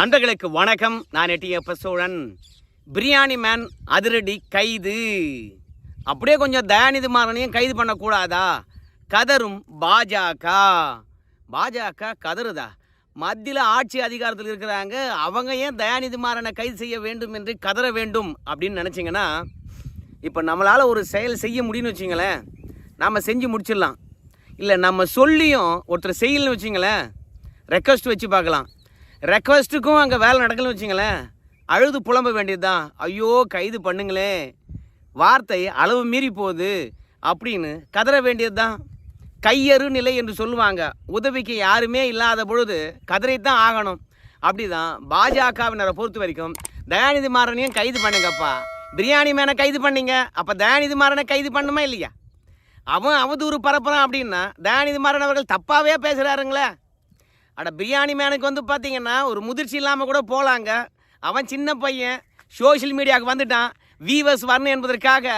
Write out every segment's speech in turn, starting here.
நண்பர்களுக்கு வணக்கம். நான் எட்டியப்ப சோழன் பிரியாணி மேன் அதிரடி கைது. அப்படியே கொஞ்சம் தயாநிதி மாறனையும் கைது பண்ணக்கூடாதா? கதரும் பாஜக. பாஜக கதறுதா? மத்தியில் ஆட்சி அதிகாரத்தில் இருக்கிறாங்க. அவங்க ஏன் தயாநிதி மாறனை கைது செய்ய வேண்டும் என்று கதற வேண்டும் அப்படின்னு நினச்சிங்கன்னா இப்போ நம்மளால் ஒரு செயல் செய்ய முடியும்னு வச்சிங்களேன். நாம் செஞ்சு முடிச்சிடலாம். இல்லை நம்ம சொல்லியும் ஒருத்தர் செய்யலன்னு வச்சிங்களேன். ரெக்வஸ்ட் வச்சு பார்க்கலாம். ரெக்வஸ்ட்டுக்கும் அங்கே வேலை நடக்கலன்னு வச்சுங்களேன். அழுது புலம்ப வேண்டியது தான் ஐயோ கைது பண்ணுங்களேன் வார்த்தை அளவு மீறி போகுது அப்படின்னு கதற வேண்டியது தான் கையறு நிலை என்று சொல்லுவாங்க. உதவிக்கு யாருமே இல்லாத பொழுது கதறைத்தான் ஆகணும். அப்படிதான் பாஜகவினரை பொறுத்த வரைக்கும் தயாநிதி மாறனையும் கைது பண்ணுங்கப்பா. பிரியாணி மேனை கைது பண்ணீங்க. அப்போ தயாநிதி மாறனை கைது பண்ணுமா இல்லையா? அவன் அவதூறு பரப்புறான் அப்படின்னா தயாநிதி மாறன் அவர்கள் தப்பாகவே பேசுகிறாருங்களே அட பிரியாணி மேனுக்கு வந்து பார்த்தீங்கன்னா ஒரு முதிர்ச்சி இல்லாமல் கூட போகலாங்க அவன் சின்ன பையன் சோஷியல் மீடியாவுக்கு வந்துட்டான். வீவர்ஸ் வரணும் என்பதற்காக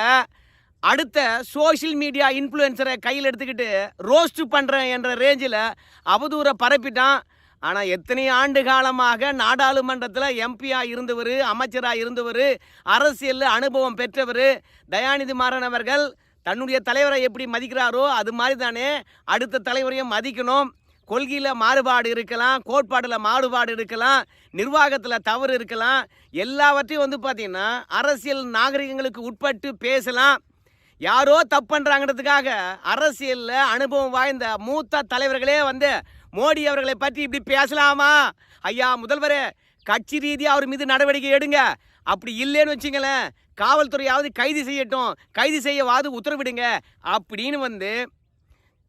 அடுத்த சோஷியல் மீடியா இன்ஃப்ளூயன்சரை கையில் எடுத்துக்கிட்டு ரோஸ்ட் பண்ணுறேன் என்ற ரேஞ்சில் அவதூறை பரப்பிட்டான். ஆனால் எத்தனை ஆண்டு காலமாக நாடாளுமன்றத்தில் எம்பியாக இருந்தவர் அமைச்சராக இருந்தவர் அரசியலில் அனுபவம் பெற்றவர் தயாநிதி மாறன் அவர்கள் தன்னுடைய தலைவரை எப்படி மதிக்கிறாரோ அது மாதிரி தானே அடுத்த தலைவரையும் மதிக்கணும். கொள்கையில் மாறுபாடு இருக்கலாம் கோட்பாடில் மாறுபாடு இருக்கலாம் நிர்வாகத்தில் தவறு இருக்கலாம். எல்லாவற்றையும் வந்து பார்த்திங்கன்னா அரசியல் நாகரிகங்களுக்கு உட்பட்டு பேசலாம். யாரோ தப்பு பண்ணுறாங்கிறதுக்காக அரசியலில் அனுபவம் வாய்ந்த மூத்த தலைவர்களே வந்து மோடி அவர்களை பற்றி இப்படி பேசலாமா? ஐயா முதல்வரே கட்சி ரீதியாக அவர் மீது நடவடிக்கை எடுங்க. அப்படி இல்லைன்னு வச்சுங்களேன் காவல்துறையாவது கைது செய்யட்டும். கைது செய்யவாது உத்தரவிடுங்க. அப்படின்னு வந்து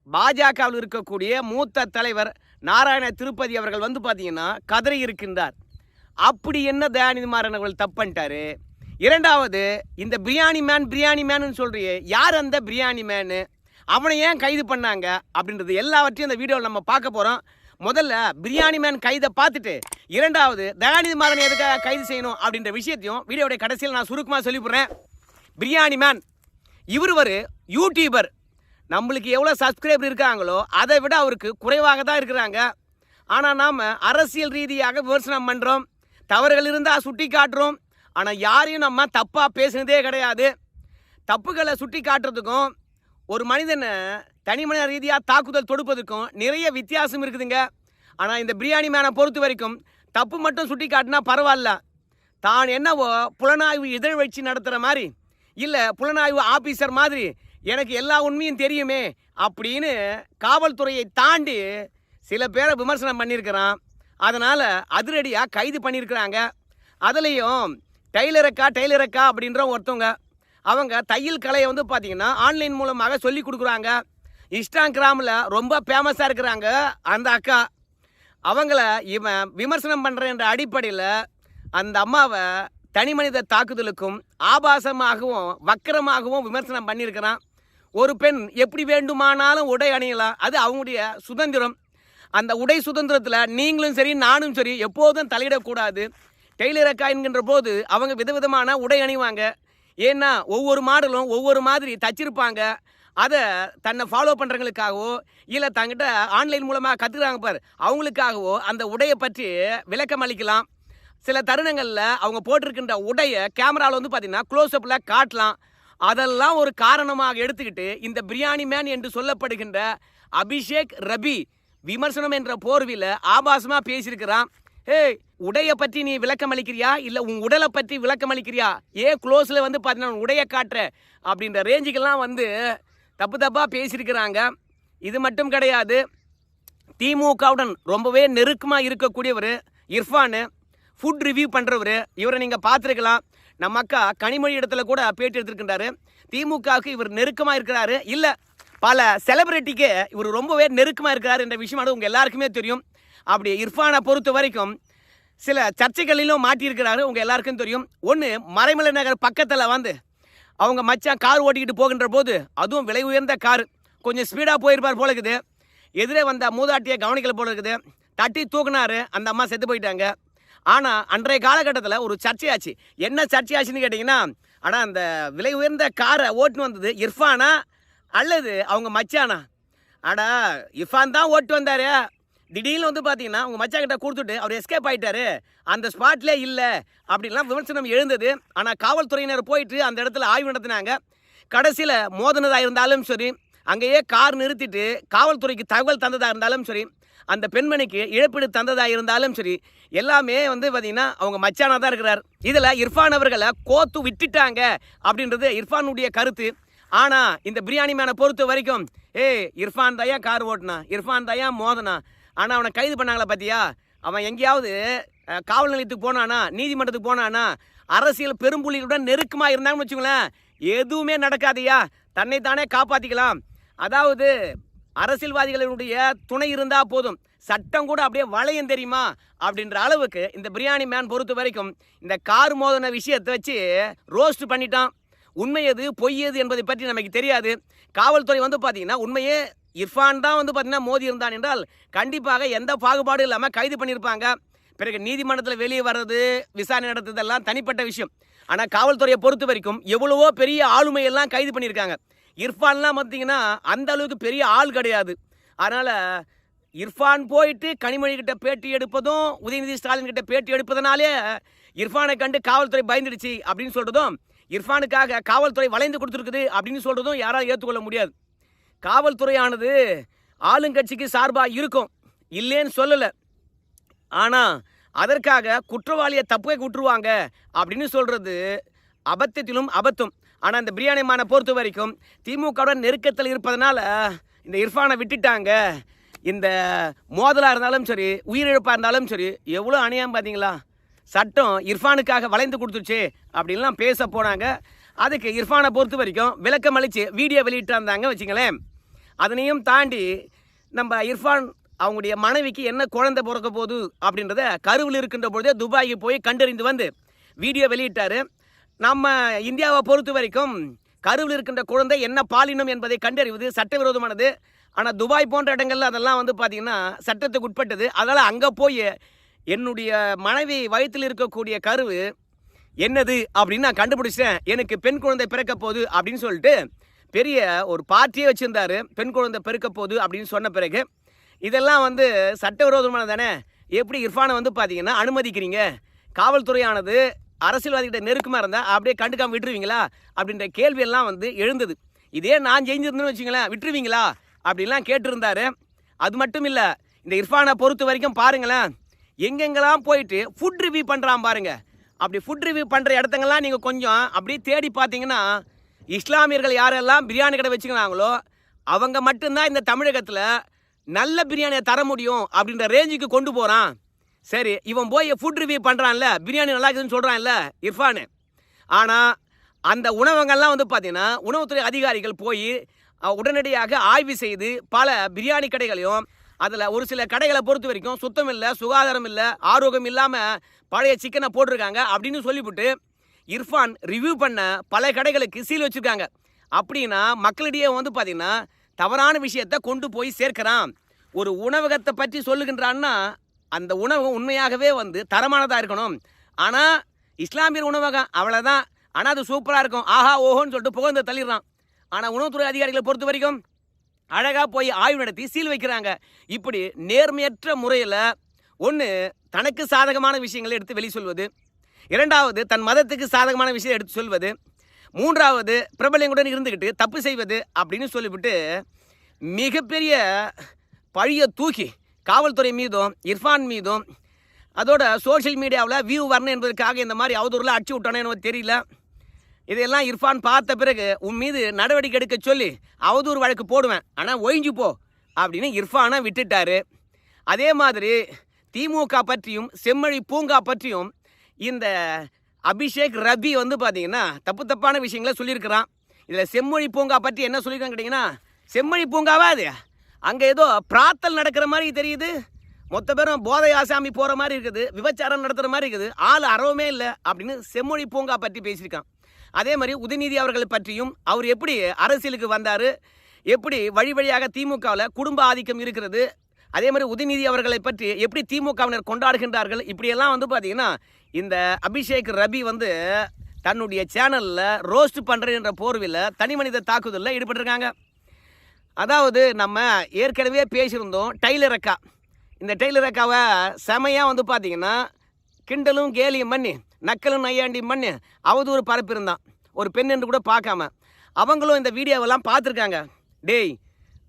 பாஜகவில் இருக்கக்கூடிய மூத்த தலைவர் நாராயண திருப்பதி அவர்கள் வந்து பார்த்தீங்கன்னா கதறி இருக்கின்றார். அப்படி என்ன தயாநிதி மாறன் அவர்கள் தப்புன்ட்டாரு இரண்டாவது இந்த பிரியாணி மேன் பிரியாணி மேனுன்னு சொல்றியே யார் அந்த பிரியாணி மேனு? அவனை ஏன் கைது பண்ணாங்க? அப்படின்றது எல்லாவற்றையும் இந்த வீடியோவில் நம்ம பார்க்க போகிறோம் முதல்ல பிரியாணி மேன் கைதை பார்த்துட்டு இரண்டாவது தயாநிதி மாறன் எதுக்காக கைது செய்யணும் அப்படின்ற விஷயத்தையும் வீடியோடைய கடைசியில் நான் சுருக்கமாக சொல்லிவிடுறேன். பிரியாணி மேன். இவர் ஒரு யூடியூபர் நம்மளுக்கு எவ்வளோ சப்ஸ்கிரைபர் இருக்காங்களோ அதை விட அவருக்கு குறைவாக தான் இருக்கிறாங்க. ஆனால் நாம் அரசியல் ரீதியாக விமர்சனம் பண்ணுறோம் தவறுகள் இருந்தால் சுட்டி காட்டுறோம். ஆனால் யாரையும் நம்ம தப்பாக பேசுனதே கிடையாது. தப்புகளை சுட்டி காட்டுறதுக்கும் ஒரு மனிதனை தனி மனித ரீதியாக தாக்குதல் தொடுப்பதற்கும் நிறைய வித்தியாசம் இருக்குதுங்க. ஆனால் இந்த பிரியாணி மேனை பொறுத்த வரைக்கும் தப்பு மட்டும் சுட்டி காட்டினா பரவாயில்ல. தான் என்னவோ புலனாய்வு இதழ் வச்சு நடத்துகிற மாதிரி இல்லை புலனாய்வு ஆபீசர் மாதிரி எனக்கு எல்லா உண்மையும் தெரியுமே அப்படின்னு காவல்துறையை தாண்டி சில பேரை விமர்சனம் பண்ணியிருக்கிறான். அதனால் அதிரடியாக கைது பண்ணியிருக்கிறாங்க. அதுலேயும் டெய்லரக்கா டெய்லரக்கா அப்படின்ற ஒருத்தவங்க அவங்க தையல் கலையை வந்து பார்த்தீங்கன்னா ஆன்லைன் மூலமாக சொல்லி கொடுக்குறாங்க. இன்ஸ்டாகிராமில் ரொம்ப ஃபேமஸாக இருக்கிறாங்க அந்த அக்கா. அவங்கள இவன் விமர்சனம் பண்ணுற என்ற அடிப்படையில் அந்த அம்மாவை தனி மனித தாக்குதலுக்கும் ஆபாசமாகவும் வக்கரமாகவும் விமர்சனம் பண்ணியிருக்கிறான். ஒரு பெண் எப்படி வேண்டுமானாலும் உடை அணியலாம். அது அவங்களுடைய சுதந்திரம். அந்த உடை சுதந்திரத்தில் நீங்களும் சரி நானும் சரி எப்போதும் தலையிடக்கூடாது. டெய்லர் அக்கா என்கின்ற போது அவங்க விதவிதமான உடை அணிவாங்க. ஏன்னா ஒவ்வொரு மாடலும் ஒவ்வொரு மாதிரி தச்சிருப்பாங்க. அதை தன்னை ஃபாலோ பண்ணுறவங்களுக்காகவோ இல்லை தங்கிட்ட ஆன்லைன் மூலமாக கற்றுக்குறாங்க பார் அவங்களுக்காகவோ அந்த உடையை பற்றி விளக்கம் அளிக்கலாம். சில தருணங்களில் அவங்க போட்டிருக்கின்ற உடையை கேமராவில் வந்து பார்த்திங்கன்னா க்ளோஸ்அப்பில் காட்டலாம். அதெல்லாம் ஒரு காரணமாக எடுத்துக்கிட்டு இந்த பிரியாணி மேன் என்று சொல்லப்படுகின்ற அபிஷேக் ரபி விமர்சனம் என்ற போர்வில ஆபாசமா பேசியிருக்கிறான். ஏய் உடையை பற்றி நீ விளக்கம் அளிக்கிறியா? இல்லை உன் உடலை பற்றி விளக்கம் அளிக்கிறியா? ஏ க்ளோஸில் வந்து பார்த்தீங்கன்னா உடைய காட்டுற அப்படின்ற ரேஞ்சுக்கெல்லாம் வந்து தப்பு தப்பாக பேசியிருக்கிறாங்க. இது மட்டும் கிடையாது. திமுகவுடன் ரொம்பவே நெருக்கமாக இருக்கக்கூடியவர் இர்ஃபானு ஃபுட் ரிவ்யூ பண்ணுறவர் இவரை நீங்கள் பார்த்துருக்கலாம். நம்ம அக்கா கனிமொழி இடத்துல கூட பேட்டி எடுத்திருக்கின்றாரு. திமுகவுக்கு இவர் நெருக்கமாக இருக்கிறாரு. இல்லை பல செலிபிரிட்டிக்கு இவர் ரொம்பவே நெருக்கமாக இருக்கிறார் என்ற விஷயம் உங்கள் எல்லாருக்குமே தெரியும். அப்படி இர்ஃபானை பொறுத்த வரைக்கும் சில சர்ச்சைகளிலும் மாட்டியிருக்கிறாரு. உங்கள் எல்லாருக்கும் தெரியும். ஒன்று மறைமலை நகர் பக்கத்தில் வந்து அவங்க மச்சான் கார் ஓட்டிக்கிட்டு போகின்ற போது அதுவும் விலை உயர்ந்த கார். கொஞ்சம் ஸ்பீடாக போயிருப்பார் போல இருக்குது. எதிரே வந்த மூதாட்டியை கவனிக்கல போல இருக்குது. தட்டி தூக்குனாரு. அந்த அம்மா செத்து போயிட்டாங்க. ஆனால் அன்றைய காலகட்டத்தில் ஒரு சர்ச்சையாச்சு. என்ன சர்ச்சையாச்சுன்னு கேட்டிங்கன்னா ஆனால் அந்த விலை உயர்ந்த காரை ஓட்டுன்னு வந்தது இர்ஃபானா அல்லது அவங்க மச்சானா? அடா இர்ஃபான் தான் ஓட்டு வந்தார். திடீர்னு வந்து பார்த்தீங்கன்னா உங்கள் மச்சான் கிட்ட கொடுத்துட்டு அவர் எஸ்கேப் ஆகிட்டாரு அந்த ஸ்பாட்லே இல்லை அப்படின்லாம் விமர்சனம் எழுந்தது. ஆனால் காவல்துறையினர் போயிட்டு அந்த இடத்துல ஆய்வு நடத்தினாங்க. கடைசியில் மோதினதாக இருந்தாலும் சரி அங்கேயே கார் நிறுத்திட்டு காவல்துறைக்கு தகவல் தந்ததாக இருந்தாலும் சரி அந்த பெண்மணிக்கு இழப்பீடு தந்ததாக இருந்தாலும் சரி எல்லாமே வந்து பார்த்தீங்கன்னா அவங்க மச்சானாக தான் இருக்கிறார். இதில் இர்ஃபான் அவர்களை கோத்து விட்டுட்டாங்க அப்படின்றது இர்ஃபானுடைய கருத்து. ஆனால் இந்த பிரியாணி மேனை பொறுத்த வரைக்கும் ஏய் இர்ஃபான் தயா கார் ஓட்டினா? இர்ஃபான் தயா மோதனா? ஆனால் அவனை கைது பண்ணாங்களா பார்த்தியா அவன் எங்கேயாவது காவல் நிலையத்துக்கு போனானா நீதிமன்றத்துக்கு போனானா அரசியல் பெரும்புள்ளிகளுடன் நெருக்கமாக இருந்தாங்கன்னு வச்சுங்களேன் எதுவுமே நடக்காதையா? தன்னைத்தானே காப்பாற்றிக்கலாம் அதாவது அரசியல்வாதிகளுடைய துணை இருந்தால் போதும். சட்டம் கூட அப்படியே வளையம் தெரியுமா? அப்படின்ற அளவுக்கு இந்த பிரியாணி மேன் பொறுத்த வரைக்கும் இந்த கார் மோதன விஷயத்தை வச்சு ரோஸ்ட் பண்ணிட்டான். உண்மை எது பொய் எது என்பதை பற்றி நமக்கு தெரியாது. காவல்துறை வந்து பார்த்தீங்கன்னா உண்மையே இர்ஃபான் தான் வந்து பார்த்தீங்கன்னா மோதி இருந்தான் என்றால் கண்டிப்பாக எந்த பாகுபாடும் இல்லாமல் கைது பண்ணியிருப்பாங்க. பிறகு நீதிமன்றத்தில் வெளியே வர்றது விசாரணை நடத்துறதெல்லாம் தனிப்பட்ட விஷயம். ஆனால் காவல்துறையை பொறுத்த வரைக்கும் எவ்வளவோ பெரிய ஆளுமையெல்லாம் கைது பண்ணியிருக்காங்க. இர்ஃபான்லாம் பார்த்தீங்கன்னா அந்த அளவுக்கு பெரிய ஆள் கிடையாது. அதனால் இர்ஃபான் போயிட்டு கனிமொழி கிட்ட பேட்டி எடுப்பதும் உதயநிதி ஸ்டாலின் கிட்ட பேட்டி எடுப்பதனாலே இர்ஃபானை கண்டு காவல்துறை பயந்துடுச்சு அப்படின்னு சொல்கிறதும் இர்ஃபானுக்காக காவல்துறை வளைந்து கொடுத்துருக்குது அப்படின்னு சொல்றதும் யாராலும் ஏற்றுக்கொள்ள முடியாது. காவல்துறையானது ஆளுங்கட்சிக்கு சார்பாக இருக்கும். இல்லைன்னு சொல்லலை. ஆனால் அதற்காக குற்றவாளியை தப்பே விட்டுருவாங்க அப்படின்னு சொல்கிறது அபத்தத்திலும் அபத்தம். ஆனால் இந்த பிரியாணி மானை பொறுத்த வரைக்கும் திமுகவுடன் நெருக்கத்தில் இருப்பதனால இந்த இர்ஃபானை விட்டுட்டாங்க. இந்த மோதலாக இருந்தாலும் சரி உயிரிழப்பாக இருந்தாலும் சரி எவ்வளோ அணியாமல் பார்த்தீங்களா சட்டம் இர்ஃபானுக்காக வளைந்து கொடுத்துருச்சு அப்படின்லாம் பேச போனாங்க. அதுக்கு இர்ஃபானை பொறுத்த வரைக்கும் விளக்கம் அளித்து வீடியோ வெளியிட்டாந்தாங்க வச்சுங்களேன். அதனையும் தாண்டி நம்ம இர்ஃபான் அவங்களுடைய மனைவிக்கு என்ன குழந்தை பிறக்க போகுது அப்படின்றத கருவில் இருக்கின்ற பொழுதே துபாய்க்கு போய் கண்டறிந்து வந்து வீடியோ வெளியிட்டார். நம்ம இந்தியாவை பொறுத்த வரைக்கும் கருவில் இருக்கின்ற குழந்தை என்ன பாலினம் என்பதை கண்டறிவது சட்டவிரோதமானது. ஆனால் துபாய் போன்ற இடங்கள்ல அதெல்லாம் வந்து பார்த்திங்கன்னா சட்டத்துக்கு உட்பட்டது. அதனால் அங்கே போய் என்னுடைய மனைவி வயிற்றில் இருக்கக்கூடிய கருவு என்னது அப்படின்னு நான் கண்டுபிடிச்சேன் எனக்கு பெண் குழந்தை பிறக்க போகுது அப்படின்னு சொல்லிட்டு பெரிய ஒரு பார்ட்டியே வச்சுருந்தாரு. பெண் குழந்தை பிறக்க போகுது அப்படின்னு சொன்ன பிறகு இதெல்லாம் வந்து சட்டவிரோதமானது தானே? எப்படி இர்ஃபானை வந்து பார்த்தீங்கன்னா அனுமதிக்கிறீங்க? காவல்துறையானது அரசியல்வாதிகிட்ட நெருக்கமாக இருந்தால் அப்படியே கண்டுக்காம விட்டுருவீங்களா? அப்படின்ற கேள்வியெல்லாம் வந்து எழுந்தது. இதே நான் செஞ்சிருந்தேன்னு வச்சுங்களேன் விட்டுருவீங்களா? அப்படின்லாம் கேட்டிருந்தாரு. அது மட்டும் இல்லை இந்த இர்ஃபானை பொறுத்த வரைக்கும் பாருங்களேன் எங்கெங்கெல்லாம் போயிட்டு ஃபுட் ரிவ்யூ பண்ணுறான் பாருங்க. அப்படி ஃபுட் ரிவ்யூ பண்ணுற இடத்துங்கெல்லாம் நீங்கள் கொஞ்சம் அப்படியே தேடி பார்த்தீங்கன்னா இஸ்லாமியர்கள் யாரெல்லாம் பிரியாணி கடை வச்சுக்கிறாங்களோ அவங்க மட்டும்தான் இந்த தமிழகத்தில் நல்ல பிரியாணியை தர முடியும் அப்படின்ற ரேஞ்சுக்கு கொண்டு போகிறான் சரி இவன் போய் ஃபுட் ரிவ்யூ பண்ணுறான்ல பிரியாணி நல்லா இருக்குதுன்னு சொல்கிறான்ல இர்ஃபானு. ஆனால் அந்த உணவகங்கள்லாம் வந்து பார்த்தீங்கன்னா உணவுத்துறை அதிகாரிகள் போய் உடனடியாக ஆய்வு செய்து பல பிரியாணி கடைகளையும் அதில் ஒரு சில கடைகளை பொறுத்த வரைக்கும் சுத்தம் இல்லை சுகாதாரம் இல்லை ஆரோக்கியம் இல்லாமல் பழைய சிக்கனை போட்டிருக்காங்க அப்படின்னு சொல்லிவிட்டு இர்ஃபான் ரிவ்யூ பண்ண பல கடைகளுக்கு சீல் வச்சுருக்காங்க. அப்படின்னா மக்களிடையே வந்து பார்த்திங்கன்னா தவறான விஷயத்தை கொண்டு போய் சேர்க்கிறான். ஒரு உணவகத்தை பற்றி சொல்லுகின்றான்னா அந்த உணவு உண்மையாகவே வந்து தரமானதாக இருக்கணும். ஆனால் இஸ்லாமியர் உணவகம் அவ்வளோதான் ஆனால் அது சூப்பராக இருக்கும். ஆஹா ஓஹோன்னு சொல்லிட்டு புகழ்ந்து தள்ளிடுறான். ஆனால் உணவுத்துறை அதிகாரிகளை பொறுத்த வரைக்கும் அழகாக போய் ஆய்வு நடத்தி சீல் வைக்கிறாங்க. இப்படி நேர்மையற்ற முறையில் ஒன்று தனக்கு சாதகமான விஷயங்களை எடுத்து வெளி சொல்வது. இரண்டாவது தன் மதத்துக்கு சாதகமான விஷயம் எடுத்து சொல்வது. மூன்றாவது பிரபலங்களுடன் இருந்துக்கிட்டு தப்பு செய்வது அப்படின்னு சொல்லிவிட்டு மிகப்பெரிய பழியை தூக்கி காவல்துறை மீதும் இர்ஃபான் மீதும் அதோட சோஷியல் மீடியாவில் வியூ வரணும் என்பதற்காக இந்த மாதிரி அவதூறில் அடிச்சு விட்டானே எனக்கு தெரியல. இதையெல்லாம் இர்ஃபான் பார்த்த பிறகு உன் மீது நடவடிக்கை எடுக்க சொல்லி அவதூறு வழக்கு போடுவேன். ஆனால் ஒழிஞ்சு போ. அப்படின்னு இர்ஃபானை விட்டுட்டாரு. அதே மாதிரி திமுக பற்றியும் செம்மொழி பூங்கா பற்றியும் இந்த அபிஷேக் ரபி வந்து பார்த்தீங்கன்னா தப்பு தப்பான விஷயங்களை சொல்லியிருக்கிறான். இதில் செம்மொழி பூங்கா பற்றி என்ன சொல்லியிருக்கான்னு கேட்டிங்கன்னா செம்மொழி பூங்காவா அது? அங்கே ஏதோ பிராத்தல் நடக்கிற மாதிரி தெரியுது. மொத்த பேரும் போதை ஆசாமி போகிற மாதிரி இருக்குது. விபச்சாரம் நடத்துகிற மாதிரி இருக்குது. ஆள் அறவுமே இல்லை அப்படின்னு செம்மொழி பூங்கா பற்றி பேசியிருக்கான். அதே மாதிரி உதயநிதி அவர்களை பற்றியும் அவர் எப்படி அரசியலுக்கு வந்தார்? எப்படி வழி வழியாக திமுகவில் குடும்ப ஆதிக்கம் இருக்கிறது? அதே மாதிரி உதயநிதி அவர்களை பற்றி எப்படி திமுகவினர் கொண்டாடுகின்றார்கள்? இப்படியெல்லாம் வந்து பார்த்தீங்கன்னா இந்த அபிஷேக் ரபி வந்து தன்னுடைய சேனலில் ரோஸ்ட் பண்ணுறேன் என்ற போர்வில் தனி மனித தாக்குதலில் ஈடுபட்டிருக்காங்க. அதாவது நம்ம ஏற்கனவே பேசியிருந்தோம் டைலர் அக்கா. இந்த டெய்லர் அக்காவை செமையாக வந்து பார்த்தீங்கன்னா கிண்டலும் கேலியும் பண்ணி நக்கலும் நையாண்டியும் பண்ணி அவதூறு பரப்பியிருந்தான் ஒரு பெண் என்று கூட பார்க்காம. அவங்களும் இந்த வீடியோவெல்லாம் பார்த்துருக்காங்க. டேய்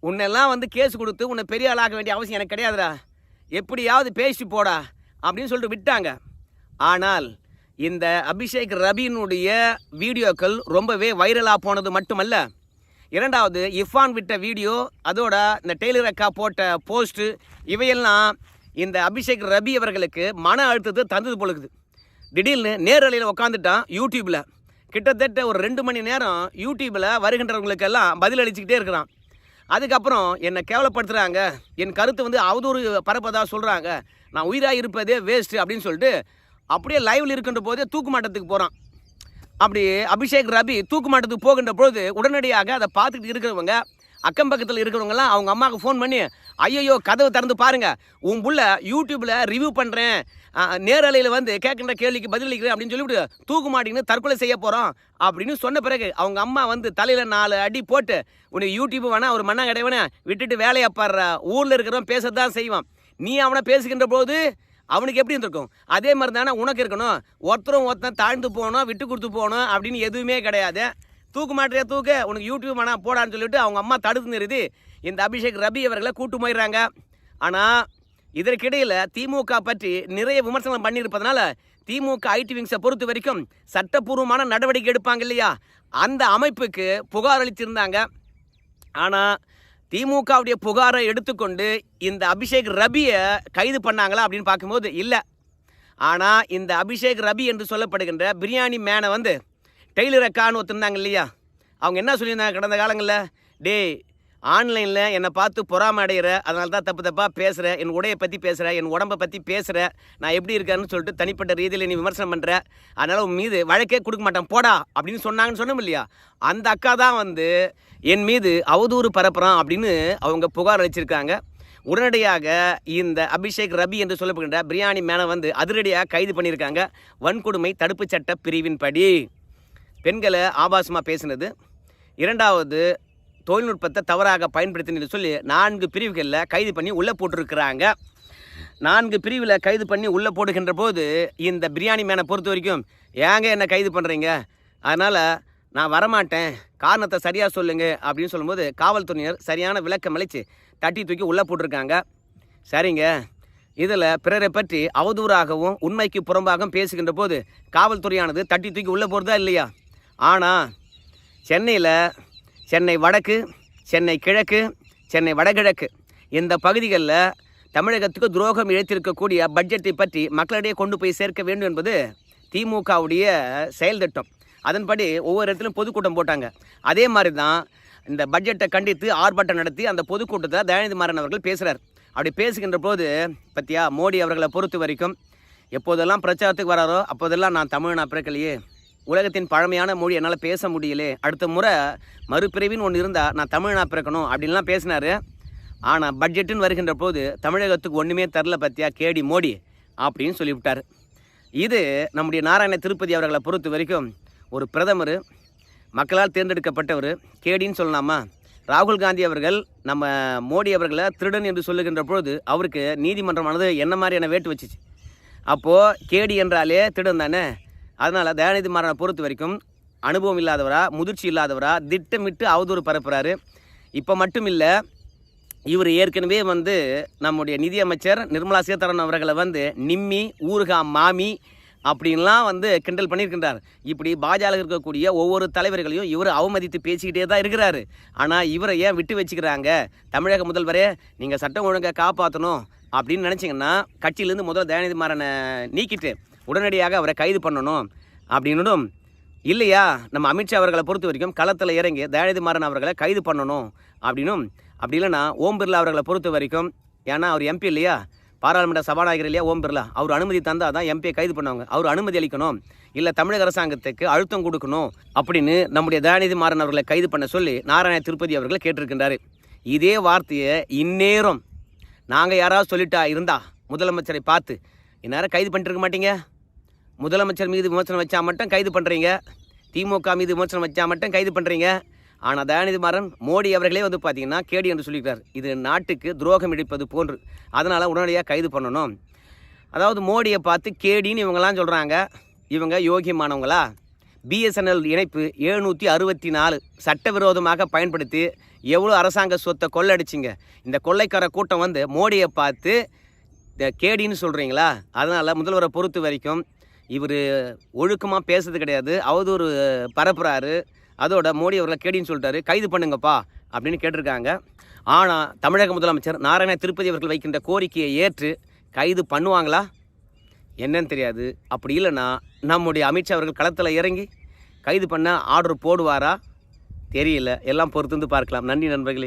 உன்னெல்லாம் வந்து கேஸ் கொடுத்து உன்னை பெரிய ஆளாக வேண்டிய அவசியம் எனக்கு கிடையாதுடா. எப்படியாவது பேசி போடா அப்படின்னு சொல்லிட்டு விட்டாங்க. ஆனால் இந்த அபிஷேக் ரபியினுடைய வீடியோக்கள் ரொம்பவே வைரலாக போனது மட்டுமல்ல. இரண்டாவது இஃபான் விட்ட வீடியோ அதோட இந்த டெய்லர் அக்கா போட்ட போஸ்ட்டு இவையெல்லாம் இந்த அபிஷேக் ரபி அவர்களுக்கு மன அழுத்தத்தை தந்தது பொழுது திடீர்னு நேரலையில் உட்காந்துட்டான் யூடியூப்பில் கிட்டத்தட்ட ஒரு ரெண்டு மணி நேரம் யூடியூப்பில் வருகின்றவங்களுக்கெல்லாம் பதில் அளிச்சுக்கிட்டே இருக்கிறான். அதுக்கப்புறம் என்னை கேவலப்படுத்துகிறாங்க என் கருத்து வந்து அவதூறு பரப்பதாக சொல்கிறாங்க நான் உயிராக இருப்பதே வேஸ்ட்டு அப்படின்னு சொல்லிட்டு அப்படியே லைவில் இருக்கின்ற போதே தூக்கு மாட்டத்துக்கு போகிறான் அப்படி அபிஷேக் ரபி தூக்கு மாட்டத்துக்கு போகின்ற பொழுது உடனடியாக அதை பார்த்துக்கிட்டு இருக்கிறவங்க அக்கம் பக்கத்தில் இருக்கிறவங்கலாம் அவங்க அம்மாவுக்கு ஃபோன் பண்ணி ஐயோ கதவை திறந்து பாருங்கள் உன் புள்ள யூடியூப்பில் ரிவ்யூ பண்ணுறேன் நேரலையில் வந்து கேட்கின்ற கேள்விக்கு பதிலளிக்கிறேன் அப்படின்னு சொல்லிவிட்டு தூக்கு மாட்டிங்கன்னு தற்கொலை செய்ய போகிறோம் அப்படின்னு சொன்ன பிறகு அவங்க அம்மா வந்து தலையில் நாலு அடி போட்டு உன்னை யூடியூப் வேணா ஒரு மண்ணா கிடையவனே விட்டுட்டு வேலையை பாடுற ஊரில் இருக்கிறவன் பேச தான் செய்வான். நீ அவனை பேசுகின்ற போது அவனுக்கு எப்படி இருந்திருக்கும்? அதே மாதிரி தானே உனக்கு இருக்கணும். ஒருத்தரும் ஒருத்தன் தாழ்ந்து போகணும் விட்டு கொடுத்து போகணும் அப்படின்னு எதுவுமே கிடையாது. தூக்கு மாட்டியா தூக்கு? உனக்கு யூடியூப் ஆனால் போடான்னு சொல்லிட்டு அவங்க அம்மா தடுத்து நிறுத்தி இந்த அபிஷேக் ரபி அவர்களை கூட்டு போயிடுறாங்க. ஆனால் இதற்கிடையில் திமுக பற்றி நிறைய விமர்சனம் பண்ணியிருப்பதனால திமுக ஐடி விங்ஸை பொறுத்த வரைக்கும் சட்டப்பூர்வமான நடவடிக்கை எடுப்பாங்க இல்லையா? அந்த அமைப்புக்கு புகார் அளித்திருந்தாங்க ஆனால் திமுகவுடைய புகாரை எடுத்துக்கொண்டு இந்த அபிஷேக் ரபியை கைது பண்ணாங்களா அப்படின்னு பார்க்கும்போது இல்லை. ஆனால் இந்த அபிஷேக் ரபி என்று சொல்லப்படுகின்ற பிரியாணி மேனை வந்து டெய்லர் அக்கான்னு ஒருத்தருந்தாங்க இல்லையா? அவங்க என்ன சொல்லியிருந்தாங்க கடந்த காலங்களில்? டேய் ஆன்லைனில் என்னை பார்த்து பொறாம அடைகிற அதனால தான் தப்பு தப்பாக பேசுகிற என் உடையை பற்றி பேசுகிற என் உடம்பை பற்றி பேசுகிற நான் எப்படி இருக்கேன்னு சொல்லிட்டு தனிப்பட்ட ரீதியில் நீ விமர்சனம் பண்ணுற அதனால் உன் மீது வழக்கே கொடுக்க மாட்டேன் போடா அப்படின்னு சொன்னாங்கன்னு சொன்னோம் இல்லையா? அந்த அக்கா தான் வந்து என் மீது அவதூறு பரப்புறான் அப்படின்னு அவங்க புகார் அளிச்சிருக்காங்க. உடனடியாக இந்த அபிஷேக் ரபி என்று சொல்லப்படுகின்ற பிரியாணி மேனை வந்து அதிரடியாக கைது பண்ணியிருக்காங்க. வன்கொடுமை தடுப்புச் சட்ட பிரிவின்படி. பெண்களை ஆபாசமாக பேசினது. இரண்டாவது தொழில்நுட்பத்தை தவறாக பயன்படுத்தினு சொல்லி நான்கு பிரிவுகளில் கைது பண்ணி உள்ளே போட்டிருக்கிறாங்க. நான்கு பிரிவில் கைது பண்ணி உள்ளே போடுகின்ற போது இந்த பிரியாணி மேனை பொறுத்த வரைக்கும் ஏங்க என்னை கைது பண்ணுறீங்க அதனால் நான் வரமாட்டேன். காரணத்தை சரியாக சொல்லுங்க அப்படின்னு சொல்லும்போது காவல்துறையினர் சரியான விளக்கம் அளித்து தட்டி தூக்கி உள்ளே போட்டிருக்காங்க. சரிங்க. இதில் பிறரை பற்றி அவதூறாகவும் உண்மைக்கு புறம்பாகவும் பேசுகின்ற போது காவல்துறையானது தட்டி தூக்கி உள்ளே போகிறதா இல்லையா? ஆனால் சென்னையில் சென்னை வடக்கு சென்னை கிழக்கு சென்னை வடகிழக்கு இந்த பகுதிகளில் தமிழகத்துக்கு துரோகம் இழைத்திருக்கக்கூடிய பட்ஜெட்டை பற்றி மக்களிடையே கொண்டு போய் சேர்க்க வேண்டும் என்பது திமுகவுடைய செயல் திட்டம். அதன்படி ஒவ்வொரு இடத்துலையும் பொதுக்கூட்டம் போட்டாங்க. அதே மாதிரி தான் இந்த பட்ஜெட்டை கண்டித்து ஆர்ப்பாட்டம் நடத்தி அந்த பொதுக்கூட்டத்தில் தயாநிதி மாறன் அவர்கள் பேசுகிறார் அப்படி பேசுகின்ற போது பத்தியா மோடி அவர்களை பொறுத்த வரைக்கும் எப்போதெல்லாம் பிரச்சாரத்துக்கு வராரோ அப்போதெல்லாம் நான் தமிழ் நான் பிறக்கலையே உலகத்தின் பழமையான மொழி என்னால் பேச முடியலே. அடுத்த முறை மறுபிறவின்னு ஒன்று இருந்தால் நான் தமிழ் நான் பிறக்கணும் அப்படின்லாம் பேசினார். ஆனால் பட்ஜெட்டுன்னு வருகின்ற போது தமிழகத்துக்கு ஒன்றுமே தரல பத்தியா கேடி மோடி அப்படின்னு சொல்லிவிட்டார். இது நம்முடைய நாராயண திருப்பதி அவர்களை பொறுத்த வரைக்கும் ஒரு பிரதமர் மக்களால் தேர்ந்தெடுக்கப்பட்டவர் கேடின்னு சொல்லலாமா? ராகுல் காந்தி அவர்கள் நம்ம மோடி அவர்களை திருடன் என்று சொல்லுகின்ற பொழுது அவருக்கு நீதிமன்றமானது என்ன மாதிரியான வேட்டு வச்சுச்சு? அப்போது கேடி என்றாலே திருடன் தானே? அதனால் தயாநிதி மாறனை பொறுத்த வரைக்கும் அனுபவம் இல்லாதவரா முதிர்ச்சி இல்லாதவரா திட்டமிட்டு அவதூறு பரப்புகிறாரு இப்போ மட்டும் இல்லை இவர் ஏற்கனவே வந்து நம்முடைய நிதியமைச்சர் நிர்மலா சீதாராமன் அவர்களை வந்து நிம்மி ஊருகா மாமி அப்படின்லாம் வந்து கிண்டல் பண்ணியிருக்கின்றார். இப்படி பாஜக இருக்கக்கூடிய ஒவ்வொரு தலைவர்களையும் இவர் அவமதித்து பேசிக்கிட்டே தான் இருக்கிறாரு. ஆனால் இவரை ஏன் விட்டு வச்சுக்கிறாங்க? தமிழக முதல்வரே நீங்கள் சட்டம் ஒழுங்கை காப்பாற்றணும் அப்படின்னு நினச்சிங்கன்னா கட்சியிலேருந்து முதல்ல தயாநிதி மாறனை நீக்கிட்டு உடனடியாக அவரை கைது பண்ணணும் அப்படின்னும். இல்லையா? நம்ம அமித்ஷா அவர்களை பொறுத்த வரைக்கும் களத்தில் இறங்கி தயாநிதி மாறன் அவர்களை கைது பண்ணணும் அப்படின்னும். அப்படி இல்லைன்னா ஓம் பிர்லா அவர்களை பொறுத்த வரைக்கும் ஏன்னா அவர் எம்பி இல்லையா? பாராளுமன்ற சபாநாயகர் இல்லையா ஓம் பிர்லா. அவர் அனுமதி தந்தால் தான் எம்பியை கைது பண்ணுவாங்க. அவர் அனுமதி அளிக்கணும். இல்லை தமிழக அரசாங்கத்துக்கு அழுத்தம் கொடுக்கணும் அப்படின்னு நம்முடைய தயாநிதி மாறன் அவர்களை கைது பண்ண சொல்லி நாராயண திருப்பதி அவர்களை கேட்டிருக்கின்றார். இதே வார்த்தையை இந்நேரம் நாங்கள் யாராவது சொல்லிட்டா இருந்தா முதலமைச்சரை பார்த்து இந்நேரம் கைது பண்ணிட்டு இருக்க மாட்டீங்க? முதலமைச்சர் மீது விமர்சனம் வச்சா மட்டும் கைது பண்ணுறீங்க திமுக மீது விமர்சனம் வச்சா மட்டும் கைது பண்ணுறீங்க ஆனால் தயாநிதி மாறன் மோடி அவர்களே வந்து பார்த்தீங்கன்னா கேடி என்று சொல்லியிருக்கார். இது நாட்டுக்கு துரோகம் இடிப்பது போன்று. அதனால் உடனடியாக கைது பண்ணணும். அதாவது மோடியை பார்த்து கேடின்னு இவங்கெல்லாம் சொல்கிறாங்க இவங்க யோகியமானவங்களா பிஎஸ்என்எல் இணைப்பு எழுநூற்றி அறுபத்தி நாலு சட்டவிரோதமாக பயன்படுத்தி எவ்வளோ அரசாங்க சொத்தை கொள்ளடிச்சிங்க. இந்த கொள்ளைக்கார கூட்டம் வந்து மோடியை பார்த்து இந்த கேடின்னு சொல்கிறீங்களா அதனால் முதல்வரை பொறுத்த வரைக்கும் இவர் ஒழுக்கமாக பேசுறது கிடையாது. அவதூறு பரப்புகிறாரு அதோட மோடி அவர்களை கேடின்னு சொல்லிட்டாரு. கைது பண்ணுங்கப்பா அப்படின்னு கேட்டிருக்காங்க. ஆனால் தமிழக முதலமைச்சர் நாராயண திருப்பதி அவர்கள் வைக்கின்ற கோரிக்கையை ஏற்று கைது பண்ணுவாங்களா? என்னன்னு தெரியாது. அப்படி இல்லைன்னா நம்முடைய அமித்ஷா அவர்கள் களத்தில் இறங்கி கைது பண்ண ஆர்டர் போடுவாரா? தெரியல. எல்லாம் பொறுத்து வந்து பார்க்கலாம். நன்றி நண்பர்களே.